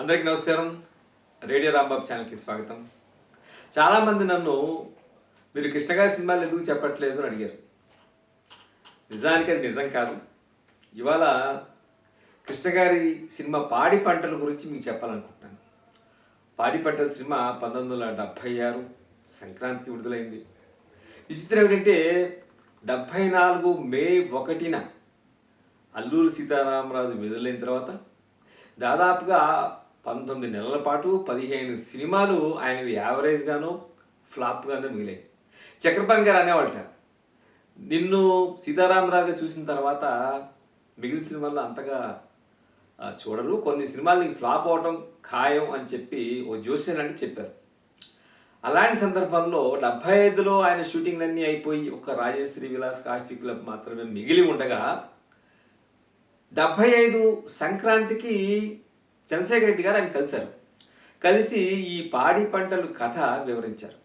అందరికీ నమస్కారం. రేడియో రాంబాబు ఛానల్కి స్వాగతం. చాలామంది నన్ను మీరు కృష్ణగారి సినిమాలు ఎందుకు చెప్పట్లేదు అని అడిగారు. నిజానికి అది నిజం కాదు. ఇవాళ కృష్ణగారి సినిమా పాడి పంటల గురించి మీకు చెప్పాలనుకుంటున్నాను. పాడి పంటల సినిమా పంతొమ్మిది వందల డెబ్భై ఆరు సంక్రాంతికి విడుదలైంది. విచిత్రం ఏంటంటే డెబ్భై నాలుగు మే ఒకటిన అల్లూరు సీతారామరాజు విడుదలైన తర్వాత దాదాపుగా పంతొమ్మిది నెలల పాటు పదిహేను సినిమాలు ఆయనవి యావరేజ్గాను ఫ్లాప్గాను మిగిలాయి. చక్రపాణి గారు అనేవాళ్ళట నిన్ను సీతారామరాజు చూసిన తర్వాత మిగిలిన సినిమాల్లో అంతగా చూడరు. కొన్ని సినిమాలు నీకు ఫ్లాప్ అవ్వటం ఖాయం అని చెప్పి ఓ జోస్యన్ అంటే చెప్పారు. అలాంటి సందర్భంలో డెబ్బై ఐదులో ఆయన షూటింగ్లన్నీ అయిపోయి ఒక రాజేశ్వరి విలాస్ కాఫీ క్లబ్ మాత్రమే మిగిలి ఉండగా డెబ్భై ఐదు సంక్రాంతికి చంద్రశేఖర్ రెడ్డి గారు ఆయన కలిశారు. కలిసి ఈ పాడి పంటలు కథ వివరించారు.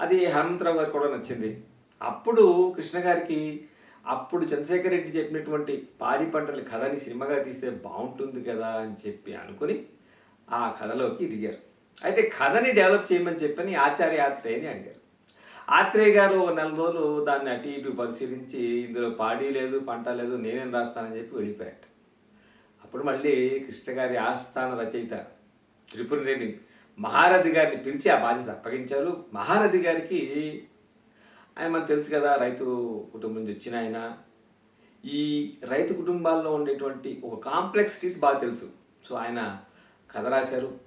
అది హనుమంతరావు గారు కూడా నచ్చింది. అప్పుడు కృష్ణ గారికి అప్పుడు చంద్రశేఖర్ రెడ్డి చెప్పినటువంటి పాడి పంటల కథని సినిమాగా తీస్తే బాగుంటుంది కదా అని చెప్పి అనుకుని ఆ కథలోకి దిగారు. అయితే కథని డెవలప్ చేయమని చెప్పని ఆచార్య ఆత్రేయని అడిగారు. ఆత్రేయ గారు ఒక నెల రోజులు దాన్ని అటు ఇటు పరిశీలించి ఇందులో పాడి లేదు పంట లేదు నేనేం రాస్తానని చెప్పి వెళ్ళిపోయాట అప్పుడు మళ్ళీ కృష్ణ గారి ఆస్థాన రచయిత త్రిపురనేని మహారథి గారిని పిలిచి ఆ బాధ్యత అప్పగించారు. మహారథి గారికి ఆయన మనకు తెలుసు కదా రైతు కుటుంబం నుంచి వచ్చిన ఆయన. ఈ రైతు కుటుంబాల్లో ఉండేటువంటి ఒక కాంప్లెక్సిటీస్ బాగా తెలుసు. సో ఆయన కథ రాశారు.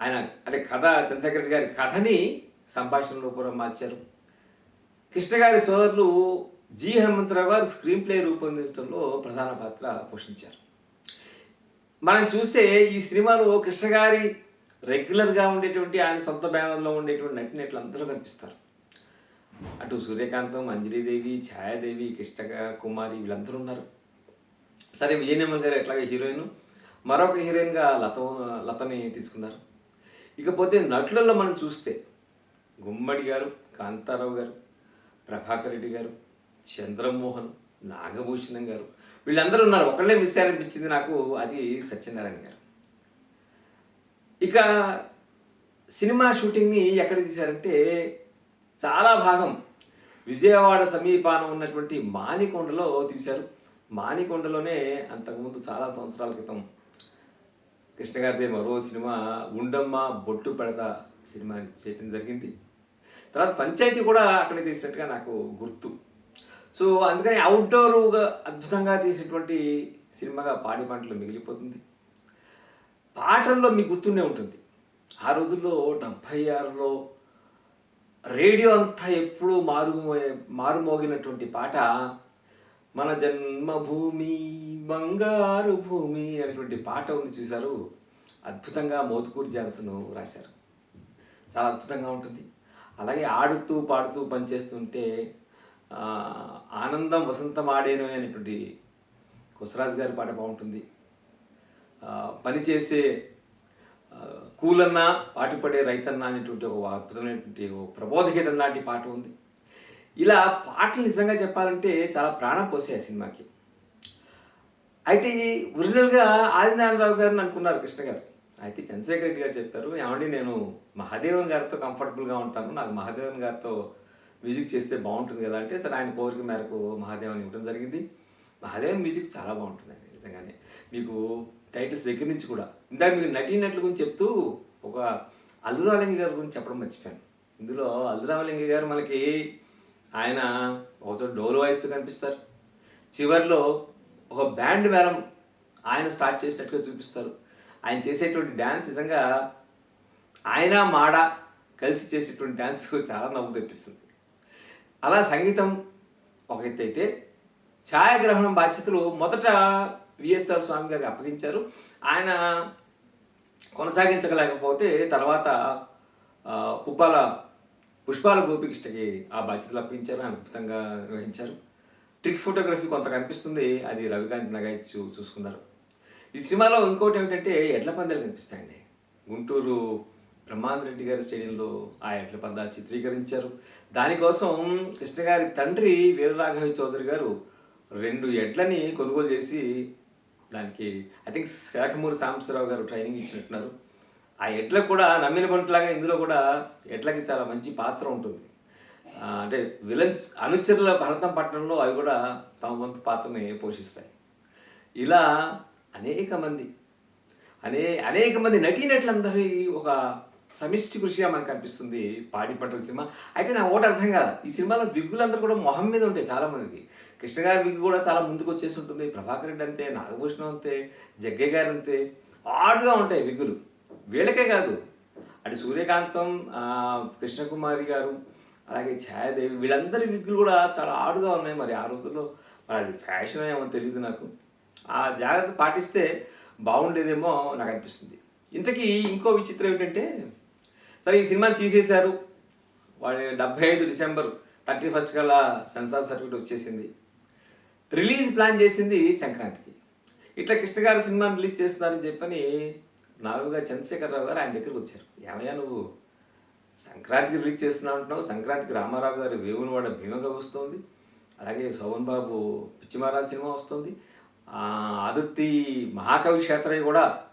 ఆయన అంటే కథ చంద్రశేఖర్ రెడ్డి గారి కథని సంభాషణ రూపంలో మార్చారు. కృష్ణ గారి సోదరులు జి హనుమంతరావు గారు స్క్రీన్ ప్లే రూపొందించడంలో ప్రధాన పాత్ర పోషించారు. మనం చూస్తే ఈ సినిమాలో కృష్ణ గారి రెగ్యులర్గా ఉండేటువంటి ఆయన సొంత బ్యానర్లో ఉండేటువంటి నటినట్లు అందరూ కనిపిస్తారు. అటు సూర్యకాంతం అంజలీదేవి ఛాయాదేవి కృష్ణ కుమారి వీళ్ళందరూ ఉన్నారు. సరే విజయనిర్మల్ గారు ఎట్లాగే హీరోయిన్? మరొక హీరోయిన్గా లత లతని తీసుకున్నారు. ఇకపోతే నటులలో మనం చూస్తే గుమ్మడి గారు కాంతారావు గారు ప్రభాకర్ రెడ్డి గారు చంద్రమోహన్ నాగభూషణం గారు వీళ్ళందరూ ఉన్నారు. ఒకళ్ళే మిస్ అనిపించింది నాకు. అది సత్యనారాయణ గారు. ఇక సినిమా షూటింగ్ని ఎక్కడ తీశారంటే చాలా భాగం విజయవాడ సమీపాన ఉన్నటువంటి మానికొండలో తీశారు. మానికొండలోనే అంతకుముందు చాలా సంవత్సరాల క్రితం కృష్ణ గారిది మరో సినిమా ఉండమ్మ బొట్టు పెడత సినిమా చేయడం జరిగింది. తర్వాత పంచాయతీ కూడా అక్కడే తీసినట్టుగా నాకు గుర్తు. సో అందుకని అవుట్డోర్గా అద్భుతంగా తీసినటువంటి సినిమాగా పాడి పంటలు మిగిలిపోతుంది. పాటల్లో మీకు గుర్తునే ఉంటుంది. ఆ రోజుల్లో డెబ్భై ఆరులో రేడియో అంతా ఎప్పుడూ మారు మారుమోగినటువంటి పాట మన జన్మభూమి బంగారు భూమి అనేటువంటి పాట ఉంది చూశారు. అద్భుతంగా మోతుకూరు జాన్సన్ రాశారు. చాలా అద్భుతంగా ఉంటుంది. అలాగే ఆడుతూ పాడుతూ పనిచేస్తుంటే ఆనందం వసంతం ఆడేను అనేటువంటి కొసరాజు గారి పాట బాగుంటుంది. పనిచేసే కూలన్నా కూలన్న పాటుపడే రైతన్న అనేటువంటి ఒక అద్భుతమైనటువంటి ఒక ప్రబోధగీతం లాంటి పాట ఉంది. ఇలా పాటలు నిజంగా చెప్పాలంటే చాలా ప్రాణం పోసాయి ఆ సినిమాకి. అయితే ఈ ఒరిజినల్గా ఆదినారాయణరావు గారిని అనుకున్నారు కృష్ణ గారు. అయితే చంద్రశేఖర్ రెడ్డి గారు చెప్పారు ఏమండి నేను మహాదేవన్ గారితో కంఫర్టబుల్గా ఉంటాను. నాకు మహాదేవన్ గారితో మ్యూజిక్ చేస్తే బాగుంటుంది కదా అంటే సరే ఆయన కోరిక మేరకు మహాదేవన్ ఇవ్వడం జరిగింది. మహాదేవన్ మ్యూజిక్ చాలా బాగుంటుందండి నిజంగానే. మీకు టైటిల్స్ దగ్గర నుంచి కూడా. ఇందాక మీకు నటీనట్ల గురించి చెప్తూ ఒక అల్లురాలింగి గారి గురించి చెప్పడం మర్చిపోయాను. ఇందులో అల్లురామలింగి గారు మనకి ఆయన ఒకతో డోలు వాయిస్తూ కనిపిస్తారు. చివరిలో ఒక బ్యాండ్ మేళం ఆయన స్టార్ట్ చేసినట్టుగా చూపిస్తారు. ఆయన చేసేటువంటి డ్యాన్స్ నిజంగా ఆయన మాడ కలిసి చేసేటువంటి డ్యాన్స్ చాలా నవ్వు తెప్పిస్తుంది. అలా సంగీతం ఒక ఎత్తు అయితే ఛాయాగ్రహణం బాధ్యతలు మొదట విఎస్ఆర్ స్వామి గారికి అప్పగించారు. ఆయన కొనసాగించగలేకపోతే తర్వాత పుప్పాల పుష్పాల గోపికృష్ణకి ఆ బాధ్యతలు అప్పగించారు. ఆయన అద్భుతంగా నిర్వహించారు. ట్రిక్ ఫోటోగ్రఫీ కొంత కనిపిస్తుంది. అది రవికాంత్ నగాయ్ చూ చూసుకున్నారు. ఈ సినిమాలో ఇంకోటి ఏమిటంటే ఎడ్ల పందాలు కనిపిస్తాయండి. గుంటూరు బ్రహ్మాంద రెడ్డి గారి స్టేడియంలో ఆ ఎడ్ల పందాలు చిత్రీకరించారు. దానికోసం కృష్ణ గారి తండ్రి వీరరాఘవ చౌదరి గారు రెండు ఎడ్లని కొనుగోలు చేసి దానికి ఐ థింక్ శాఖమూరి సాంబశివరావు గారు ట్రైనింగ్ ఇచ్చినట్టున్నారు. ఆ ఎడ్లకు కూడా నమ్మిన బంటులాగా ఇందులో కూడా ఎడ్లకి చాలా మంచి పాత్ర ఉంటుంది. అంటే విలన్ అనుచరుల భరతం పట్టణంలో అవి కూడా తమ వంతు పాత్రని పోషిస్తాయి. ఇలా అనేక మంది అనే అనేక మంది నటీనటులందరి ఒక సమిష్టి కృషిగా మనకు అనిపిస్తుంది పాడి సినిమా. అయితే నా ఒకటి అర్థం కాదు. ఈ సినిమాలో విగ్గులందరూ కూడా మొహం మీద ఉంటాయి చాలా మందికి కృష్ణ గారి విగ్గు కూడా చాలా ముందుకు వచ్చేసి ఉంటుంది. ప్రభాకర్ రెడ్డి అంతే నాగభూషణం అంతే జగ్గయ్య గారు అంతే. ఆడుగా ఉంటాయి విగ్గులు. వీళ్ళకే కాదు. అటు సూర్యకాంతం కృష్ణకుమారి గారు అలాగే ఛాయాదేవి వీళ్ళందరి విగ్గులు కూడా చాలా ఆడుగా ఉన్నాయి మరి ఆ రోజుల్లో. మరి అది ఫ్యాషన్ ఏమో తెలియదు నాకు. ఆ జాగ్రత్త పాటిస్తే బాగుండేదేమో నాకు అనిపిస్తుంది. ఇంతకీ ఇంకో విచిత్రం ఏంటంటే సరే ఈ సినిమాని తీసేశారు. వాడి డెబ్బై ఐదు డిసెంబర్ థర్టీ ఫస్ట్ కల్లా సెన్సార్ సర్టిఫికేట్ వచ్చేసింది. రిలీజ్ ప్లాన్ చేసింది సంక్రాంతికి. ఇట్లా కృష్ణ గారు సినిమాని రిలీజ్ చేస్తున్నారని చెప్పని నాలుగుగా చంద్రశేఖరరావు గారు ఆయన దగ్గరికి వచ్చారు. ఏమయ్యా నువ్వు సంక్రాంతికి రిలీజ్ చేస్తున్నావు అంటున్నావు? సంక్రాంతికి రామారావు గారి వేవులవాడ భీమగా వస్తుంది. అలాగే శోభన్ బాబు పిచ్చిమారా సినిమా వస్తుంది. ఆ, ఆదుర్తి మహాకవి క్షేత్రయ్య కూడా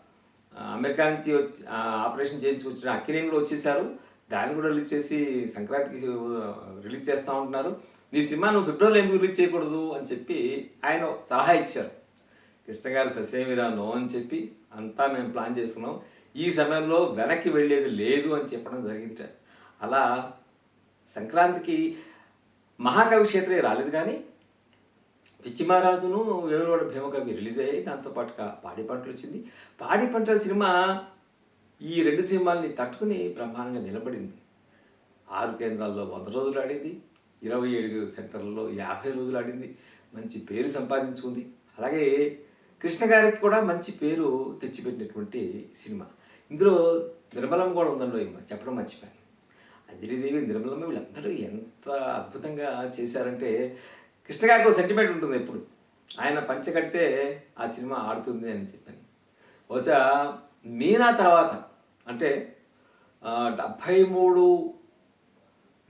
అమెరికా నుంచి వచ్చి ఆ, ఆపరేషన్ చేయించుకొచ్చిన అక్కినేని కూడా వచ్చేసారు. దాన్ని కూడా రిలీజ్ చేసి సంక్రాంతికి రిలీజ్ చేస్తూ ఉంటున్నారు. నీ సినిమా నువ్వు ఫిబ్రవరిలో ఎందుకు రిలీజ్ చేయకూడదు అని చెప్పి ఆయన సలహా ఇచ్చారు. కృష్ణ గారు ససేమిరా నో అని చెప్పి అంతా మేము ప్లాన్ చేసుకున్నాం. ఈ సమయంలో వెనక్కి వెళ్ళేది లేదు అని చెప్పడం జరిగింది. అలా సంక్రాంతికి మహాకవి క్షేత్రే రాలేదు కానీ పిచ్చిమహారాజును వేములవాడ భీమకవి రిలీజ్ అయ్యాయి. దాంతోపాటుగా పాడి పంటలు వచ్చింది. పాడి పంటల సినిమా ఈ రెండు సినిమాల్ని తట్టుకుని బ్రహ్మాండంగా నిలబడింది. ఆరు కేంద్రాల్లో వంద రోజులు ఆడింది. ఇరవై ఏడు సెంటర్లలో యాభై రోజులు ఆడింది. మంచి పేరు సంపాదించుకుంది. అలాగే కృష్ణ గారికి కూడా మంచి పేరు తెచ్చిపెట్టినటువంటి సినిమా. ఇందులో నిర్మలం కూడా ఉందండి చెప్పడం మర్చిపోయాను. అంజలిదేవి నిర్మలమ్మ వీళ్ళందరూ ఎంత అద్భుతంగా చేశారంటే కృష్ణ గారికి ఒక సెంటిమెంట్ ఉంటుంది ఎప్పుడు. ఆయన పంచ కడితే ఆ సినిమా ఆడుతుంది అని చెప్పని. బహుశా మీనా తర్వాత అంటే డెబ్భై మూడు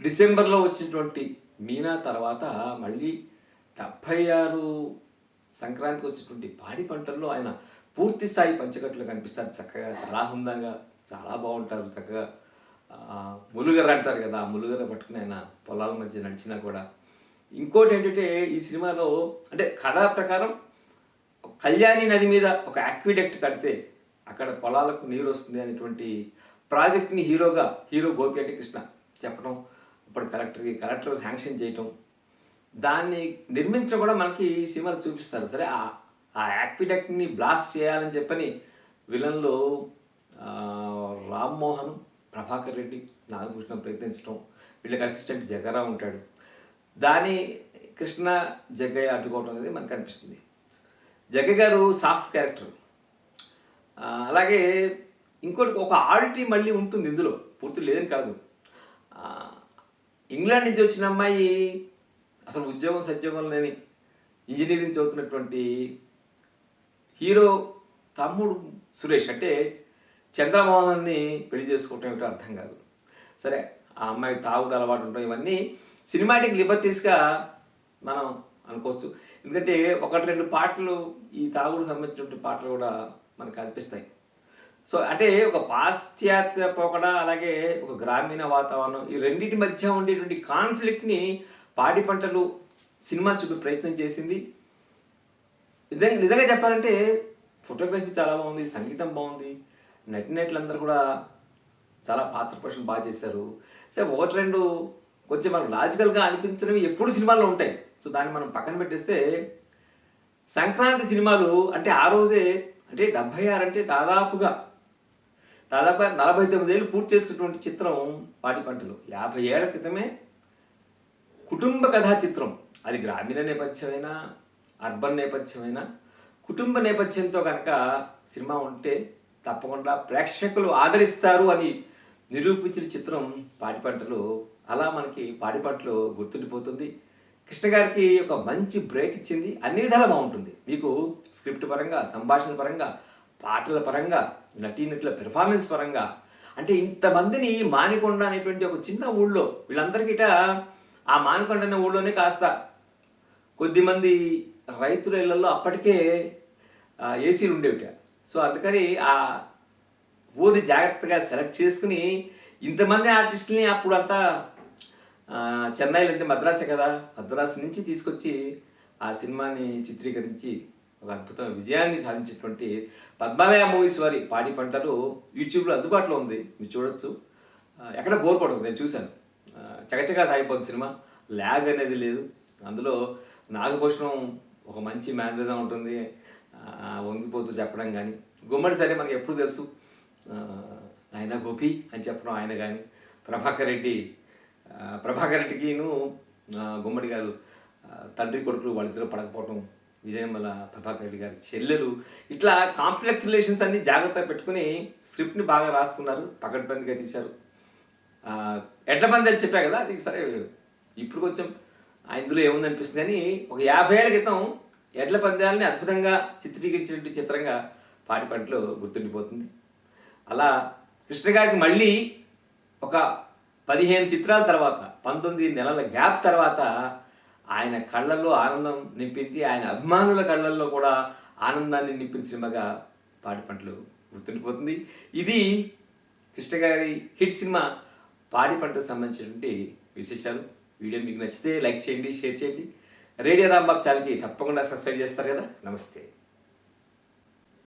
డిసెంబర్లో వచ్చినటువంటి మీనా తర్వాత మళ్ళీ డెబ్భై ఆరు సంక్రాంతికి వచ్చినటువంటి పాడి పంటల్లో ఆయన పూర్తి స్థాయి పంచకట్లు కనిపిస్తారు. చక్కగా చాలా హుందంగా చాలా బాగుంటారు. చక్కగా ములుగర అంటారు కదా ఆ ములుగర పట్టుకుని ఆయన పొలాల మధ్య నడిచినా కూడా ఇంకోటి ఏంటంటే ఈ సినిమాలో అంటే కథా ప్రకారం కళ్యాణి నది మీద ఒక యాక్విడెక్ట్ కడితే అక్కడ పొలాలకు నీరు వస్తుంది అనేటువంటి ప్రాజెక్ట్ని హీరోగా హీరో గోపి అంటే కృష్ణ చెప్పడం ఇప్పుడు కలెక్టర్కి కలెక్టర్ శాంక్షన్ చేయటం. దాన్ని నిర్మించడం కూడా మనకి ఈ సినిమాలో చూపిస్తారు. సరే ఆ ఆ యాక్విడెక్ట్ని బ్లాస్ట్ చేయాలని చెప్పని విలన్లో రామ్మోహన్ ప్రభాకర్ రెడ్డి నాగభూషణం ప్రయత్నించడం వీళ్ళకి అసిస్టెంట్ జగరా ఉంటాడు. దాని కృష్ణ జగ్గయ్య అడ్డుకోవడం అనేది మనకు కనిపిస్తుంది. జగ్గ గారు సాఫ్ట్ క్యారెక్టర్. అలాగే ఇంకోటి ఒక ఆల్టీ మళ్ళీ ఉంటుంది ఇందులో. పూర్తి లేదని కాదు. ఇంగ్లాండ్ నుంచి వచ్చిన అమ్మాయి అసలు ఉద్యోగం సద్యోగం లేని ఇంజనీరింగ్ చదువుతున్నటువంటి హీరో తమ్ముడు సురేష్ అంటే చంద్రమోహన్ని పెళ్ళి చేసుకోవటం ఏమిటో అర్థం కాదు. సరే ఆ అమ్మాయి తాగుడు అలవాటు ఉంటాం ఇవన్నీ సినిమాటిక్ లిబర్టీస్గా మనం అనుకోవచ్చు. ఎందుకంటే ఒకటి రెండు పాటలు ఈ తాగుడు సంబంధించినటువంటి పాటలు కూడా మనకు అనిపిస్తాయి. సో అంటే ఒక పాశ్చాత్య పోకడ అలాగే ఒక గ్రామీణ వాతావరణం ఈ రెండింటి మధ్య ఉండేటువంటి కాన్ఫ్లిక్ట్ని పాడి పంటలు సినిమా చూపే ప్రయత్నం చేసింది. నిజంగా నిజంగా చెప్పాలంటే ఫోటోగ్రఫీ చాలా బాగుంది సంగీతం బాగుంది. నటినట్లందరూ కూడా చాలా పాత్ర పోషణ బాగా చేశారు. సరే ఒకటి రెండు కొంచెం మనకు లాజికల్గా అనిపించినవి ఎప్పుడు సినిమాల్లో ఉంటాయి. సో దాన్ని మనం పక్కన పెట్టేస్తే సంక్రాంతి సినిమాలు అంటే ఆ రోజే అంటే డెబ్భై ఆరు అంటే దాదాపుగా దాదాపుగా నలభై తొమ్మిది ఏళ్ళు పూర్తి చేసుకున్నటువంటి చిత్రం పాటి పంటలు. యాభై ఏళ్ళ క్రితమే కుటుంబ కథా చిత్రం. అది గ్రామీణ నేపథ్యమైనా అర్బన్ నేపథ్యమైనా కుటుంబ నేపథ్యంతో కనుక సినిమా ఉంటే తప్పకుండా ప్రేక్షకులు ఆదరిస్తారు అని నిరూపించిన చిత్రం పాటి పంటలు అలా మనకి పాడి గుర్తుండిపోతుంది. కృష్ణ గారికి ఒక మంచి బ్రేక్ ఇచ్చింది. అన్ని విధాలా బాగుంటుంది. మీకు స్క్రిప్ట్ పరంగా సంభాషణ పరంగా పాటల పరంగా నటీనటుల పెర్ఫార్మెన్స్ పరంగా. అంటే ఇంతమందిని మానికొండ అనేటువంటి ఒక చిన్న ఊళ్ళో వీళ్ళందరికీట ఆ మానికొండ అనే ఊళ్ళోనే కాస్త కొద్దిమంది రైతుల ఇళ్ళలో అప్పటికే ఏసీలు ఉండేవిట. సో అందుకని ఆ ఊరిని జాగ్రత్తగా సెలెక్ట్ చేసుకుని ఇంతమంది ఆర్టిస్టులని అప్పుడు అంతా చెన్నైలో అంటే మద్రాసే కదా. మద్రాసు నుంచి తీసుకొచ్చి ఆ సినిమాని చిత్రీకరించి ఒక అద్భుతమైన విజయాన్ని సాధించినటువంటి పద్మాలయ మూవీస్ వారి పాడి పంటలు యూట్యూబ్లో అందుబాటులో ఉంది. మీరు చూడొచ్చు. ఎక్కడ బోర్ కొడదు నేను చూశాను. చకచకా సాగిపోతుంది సినిమా. ల్యాగ్ అనేది లేదు. అందులో నాగభూషణం ఒక మంచి మేనరిజం ఉంటుంది. వంగిపోతూ చెప్పడం కానీ. గుమ్మడి సరే మనకు ఎప్పుడు తెలుసు. ఆయన గోపి అని చెప్పడం ఆయన కానీ. ప్రభాకర్ రెడ్డి ప్రభాకర్ రెడ్డికిను గుమ్మడి గారు తండ్రి కొడుకులు వాళ్ళిద్దరూ పడకపోవటం విజయమ్మల ప్రభాకర్ రెడ్డి గారి చెల్లెలు. ఇట్లా కాంప్లెక్స్ రిలేషన్స్ అన్ని జాగ్రత్తగా పెట్టుకుని స్క్రిప్ట్ని బాగా రాసుకున్నారు పకడ్బందీగా తీశారు. ఎడ్ల పంది అని చెప్పా కదా అది సరే ఇప్పుడు కొంచెం ఆ ఇందులో ఏముంది అనిపిస్తుంది కానీ ఒక యాభై ఏళ్ళ క్రితం ఎడ్ల పందాలని అద్భుతంగా చిత్రీకరించినట్టు చిత్రంగా పాటి పంటలో గుర్తుండిపోతుంది. అలా కృష్ణ గారికి మళ్ళీ ఒక పదిహేను చిత్రాల తర్వాత పంతొమ్మిది నెలల గ్యాప్ తర్వాత ఆయన కళ్ళల్లో ఆనందం నింపింది. ఆయన అభిమానుల కళ్ళల్లో కూడా ఆనందాన్ని నింపిన సినిమాగా పాడిపంటలు గుర్తుండిపోతుంది. ఇది కృష్ణ గారి హిట్ సినిమా పాడి పంటకు సంబంధించినటువంటి విశేషాలు. వీడియో మీకు నచ్చితే లైక్ చేయండి షేర్ చేయండి. రేడియో రాంబాబు ఛానల్కి తప్పకుండా సబ్స్క్రైబ్ చేస్తారు కదా. నమస్తే.